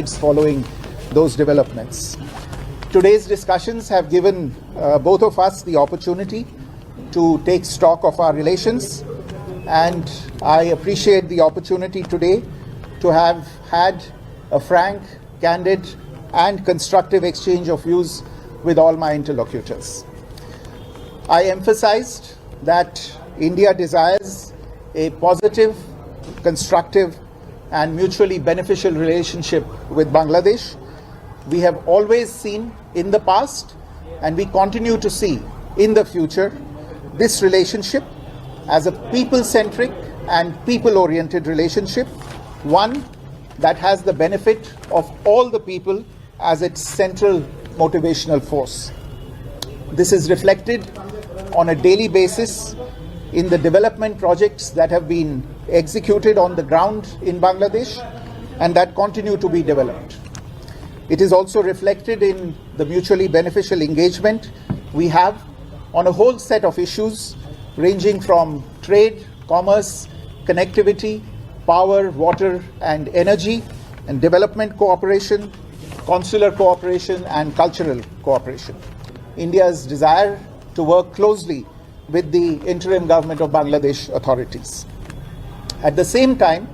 following those developments. Today's discussions have given uh, both of us the opportunity to take stock of our relations, and I appreciate the opportunity today to have had a frank, candid, and constructive exchange of views with all my interlocutors. I emphasized that India desires a positive, constructive, and mutually beneficial relationship with Bangladesh. We have always seen in the past, and we continue to see in the future, this relationship as a people centric and people oriented relationship, one that has the benefit of all the people as its central motivational force. This is reflected on a daily basis in the development projects that have been executed on the ground in Bangladesh and that continue to be developed. It is also reflected in the mutually beneficial engagement we have on a whole set of issues ranging from trade, commerce, connectivity, power, water, and energy, and development cooperation, consular cooperation, and cultural cooperation. India's desire to work closely with the interim government of Bangladesh authorities. At the same time,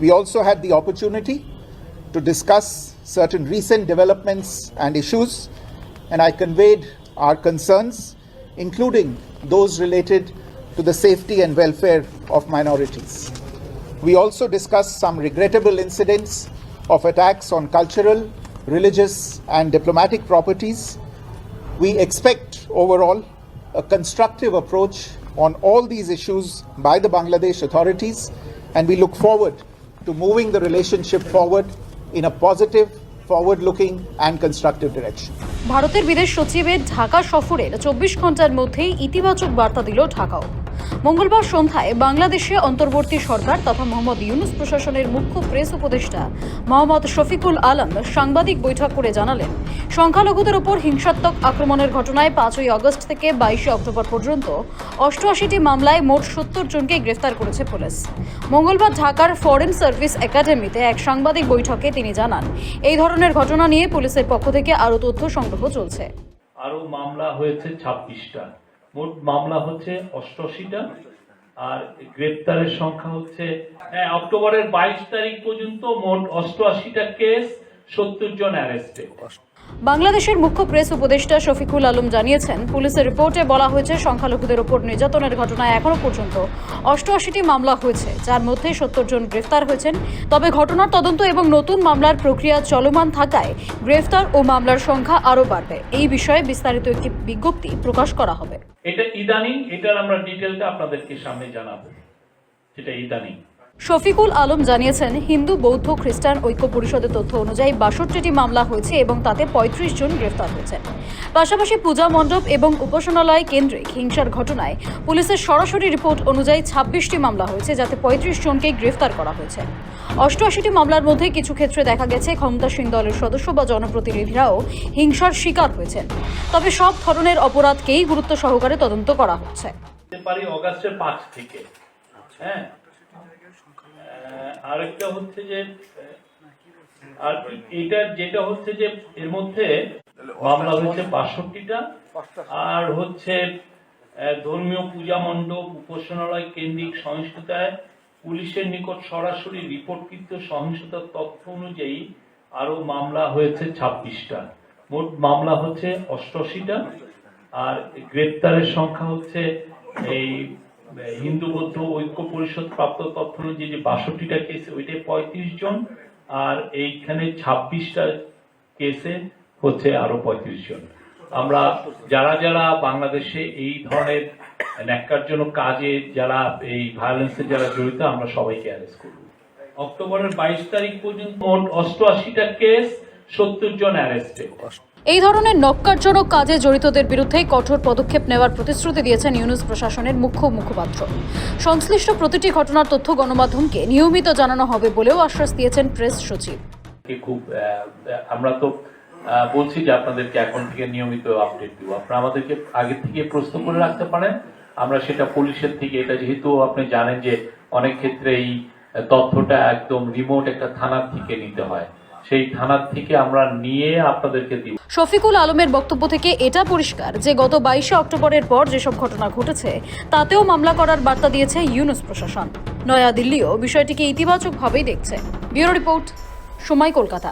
we also had the opportunity to discuss certain recent developments and issues, and I conveyed our concerns, including those related to the safety and welfare of minorities. We also discussed some regrettable incidents of attacks on cultural, religious, and diplomatic properties. We expect overall a constructive approach on all these issues by the Bangladesh authorities, and we look forward to moving the relationship forward in a positive, forward looking, and constructive direction. ভারতের বিদেশ সচিবের ঢাকা সফরের চব্বিশ ঘণ্টার মধ্যেই ইতিবাচক বার্তা দিল ঢাকাও মঙ্গলবার সন্ধ্যায় বাংলাদেশে অন্তর্বর্তী সরকার তথা মোহাম্মদ ইউনুস প্রশাসনের মুখ্য প্রেস উপদেষ্টা মোহাম্মদ শফিকুল আলম সাংবাদিক বৈঠক করে জানালেন, সংখ্যালঘুদের ওপর হিংসাত্মক আক্রমণের ঘটনায় পাঁচই আগস্ট থেকে বাইশে অক্টোবর পর্যন্ত অষ্টআশিটি মামলায় মোট সত্তর জনকে গ্রেফতার করেছে পুলিশ। মঙ্গলবার ঢাকার ফরেন সার্ভিস একাডেমিতে এক সাংবাদিক বৈঠকে তিনি জানান, এই ধরনের ঘটনা নিয়ে পুলিশের পক্ষ থেকে আরও তথ্য সংগ্রহ চলছে। আরও মামলা হয়েছে ছাব্বিশটা। মোট মামলা হচ্ছে অষ্টআশিটা, আর গ্রেপ্তারের সংখ্যা হচ্ছে হ্যাঁ অক্টোবরের বাইশ তারিখ পর্যন্ত মোট অষ্টআশিটা কেস, সত্তর জন অ্যারেস্টে বাংলাদেশের মুখ্য প্রেস উপদেষ্টা শফিকুল আলম জানিয়েছেন, পুলিশের রিপোর্টে বলা হয়েছে, সংখ্যালঘুদের ওপর নির্যাতনের ঘটনায় এখনও পর্যন্ত অষ্টআশিটি মামলা হয়েছে, যার মধ্যে সত্তর জন গ্রেফতার হয়েছেন। তবে ঘটনার তদন্ত এবং নতুন মামলার প্রক্রিয়া চলমান থাকায় গ্রেফতার ও মামলার সংখ্যা আরও বাড়বে। এই বিষয়ে বিস্তারিত একটি বিজ্ঞপ্তি প্রকাশ করা হবে। এটা ইদানিং, এটার আমরা ডিটেলটা আপনাদেরকে সামনে জানাব। যেটা ইদানিং। শফিকুল আলম জানিয়েছেন, হিন্দু, বৌদ্ধ, খ্রিস্টান ঐক্য পরিষদের তথ্য অনুযায়ী বাষট্টিটি মামলা হয়েছে এবং তাতে পঁয়ত্রিশ জন গ্রেফতার হয়েছেন পাশাপাশি পূজা মণ্ডপ এবং উপাসনালয় কেন্দ্রিক হিংসার ঘটনায় পুলিশের সরাসরি রিপোর্ট অনুযায়ী ছাব্বিশটি মামলা হয়েছে, যাতে পঁয়ত্রিশ জনকে গ্রেফতার করা হয়েছে। অষ্টআশিটি মামলার মধ্যে কিছু ক্ষেত্রে দেখা গেছে ক্ষমতাসীন দলের সদস্য বা জনপ্রতিনিধিরাও হিংসার শিকার হয়েছেন। তবে সব ধরনের অপরাধকেই গুরুত্ব সহকারে তদন্ত করা হচ্ছে। পারি অগাস্টের পাঁচ থেকে। হ্যাঁ আরেকটা হচ্ছে যে আর এটা যেটা হচ্ছে যে এর মধ্যে মামলা হচ্ছে বাষট্টিটা আর হচ্ছে আহ, ধর্মীয় পূজা মণ্ডপ উপাসনালয় কেন্দ্রিক সহিংসতায় পুলিশের নিকট সরাসরি রিপোর্টকৃত সহিংসতার তথ্য অনুযায়ী আরও মামলা হয়েছে ছাব্বিশটা। মোট মামলা হচ্ছে অষ্টআশিটা আর গ্রেপ্তারের সংখ্যা হচ্ছে এই হিন্দু বৌদ্ধ ঐক্য পরিষদ প্রাপ্ত তথ্য অনুযায়ী যে বাষট্টিটা কেসে ওইটাই পঁয়ত্রিশ জন, আর এইখানে ছাব্বিশটা কেসে হচ্ছে আরও পঁয়ত্রিশ জন। আমরা যারা যারা বাংলাদেশে এই ধরনের ন্যাক্কারজনক কাজে যারা এই ভায়োলেন্সে যারা জড়িত, আমরা সবাইকে অ্যারেস্ট করব। অক্টোবরের বাইশ তারিখ পর্যন্ত অষ্টআশিটা কেস সত্তর জন অ্যারেস্টে এই ধরনের নক্কারজনক কাজে জড়িতদের বিরুদ্ধে কঠোর পদক্ষেপ নেওয়ার প্রতিশ্রুতি দিয়েছেন ইউনুস প্রশাসনের মুখ্য মুখপাত্র। সংশ্লিষ্ট প্রতিটি ঘটনার তথ্য গণমাধ্যমকে নিয়মিত জানানো হবে বলেও আশ্বাস দিয়েছেন প্রেস সচিব। খুব আমরা তো বলছি যে আপনাদেরকে এখন থেকে নিয়মিত আপডেট দিব। আপনারা আমাদেরকে আগে থেকে প্রস্তুত করে রাখতে পারেন। আমরা সেটা পুলিশের থেকে, এটা যেহেতু আপনি জানেন যে অনেক ক্ষেত্রে এই তথ্যটা একদম রিমোট একটা থানার থেকে নিতে হয়। সেই থানার থেকে আমরা নিয়ে আপনাদেরকে দিব। শফিকুল আলমের বক্তব্য থেকে এটা পরিষ্কার যে গত বাইশে অক্টোবরের পর যেসব ঘটনা ঘটেছে, তাতেও মামলা করার বার্তা দিয়েছে ইউনুস প্রশাসন। নয়াদিল্লিও বিষয়টিকে ইতিবাচকভাবেই দেখছে। ব্যুরো রিপোর্ট, সময় কলকাতা।